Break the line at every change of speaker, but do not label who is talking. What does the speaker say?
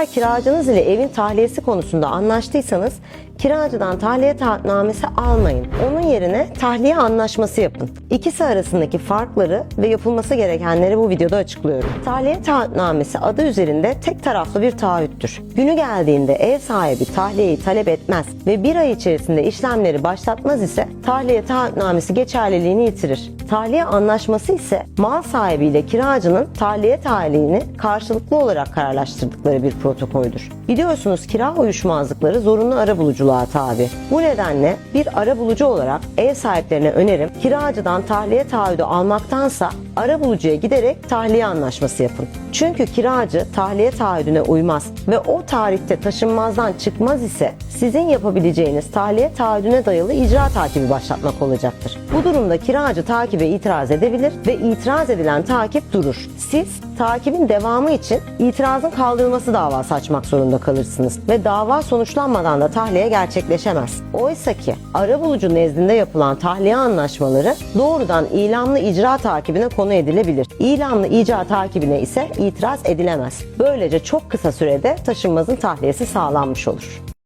Eğer kiracınız ile evin tahliyesi konusunda anlaştıysanız kiracıdan tahliye taahhütnamesi almayın. Onun yerine tahliye anlaşması yapın. İkisi arasındaki farkları ve yapılması gerekenleri bu videoda açıklıyorum. Tahliye taahhütnamesi adı üzerinde tek taraflı bir taahhüttür. Günü geldiğinde ev sahibi tahliyeyi talep etmez ve bir ay içerisinde işlemleri başlatmaz ise tahliye taahhütnamesi geçerliliğini yitirir. Tahliye anlaşması ise mal sahibi ile kiracının tahliye talihini karşılıklı olarak kararlaştırdıkları bir protokoldür. Biliyorsunuz kira uyuşmazlıkları zorunlu ara buluculuğa tabi. Bu nedenle bir ara bulucu olarak ev sahiplerine önerim kiracıdan tahliye taahhüdü almaktansa ara bulucuya giderek tahliye anlaşması yapın. Çünkü kiracı tahliye taahhüdüne uymaz ve o tarihte taşınmazdan çıkmaz ise sizin yapabileceğiniz tahliye taahhüdüne dayalı icra takibi başlatmak olacaktır. Bu durumda kiracı takibe itiraz edebilir ve itiraz edilen takip durur. Siz takibin devamı için itirazın kaldırılması davası açmak zorunda kalırsınız ve dava sonuçlanmadan da tahliye gerçekleşemez. Oysa ki arabulucu nezdinde yapılan tahliye anlaşmaları doğrudan ilamlı icra takibine konu edilebilir. İlamlı icra takibine ise itiraz edilemez. Böylece çok kısa sürede taşınmazın tahliyesi sağlanmış olur.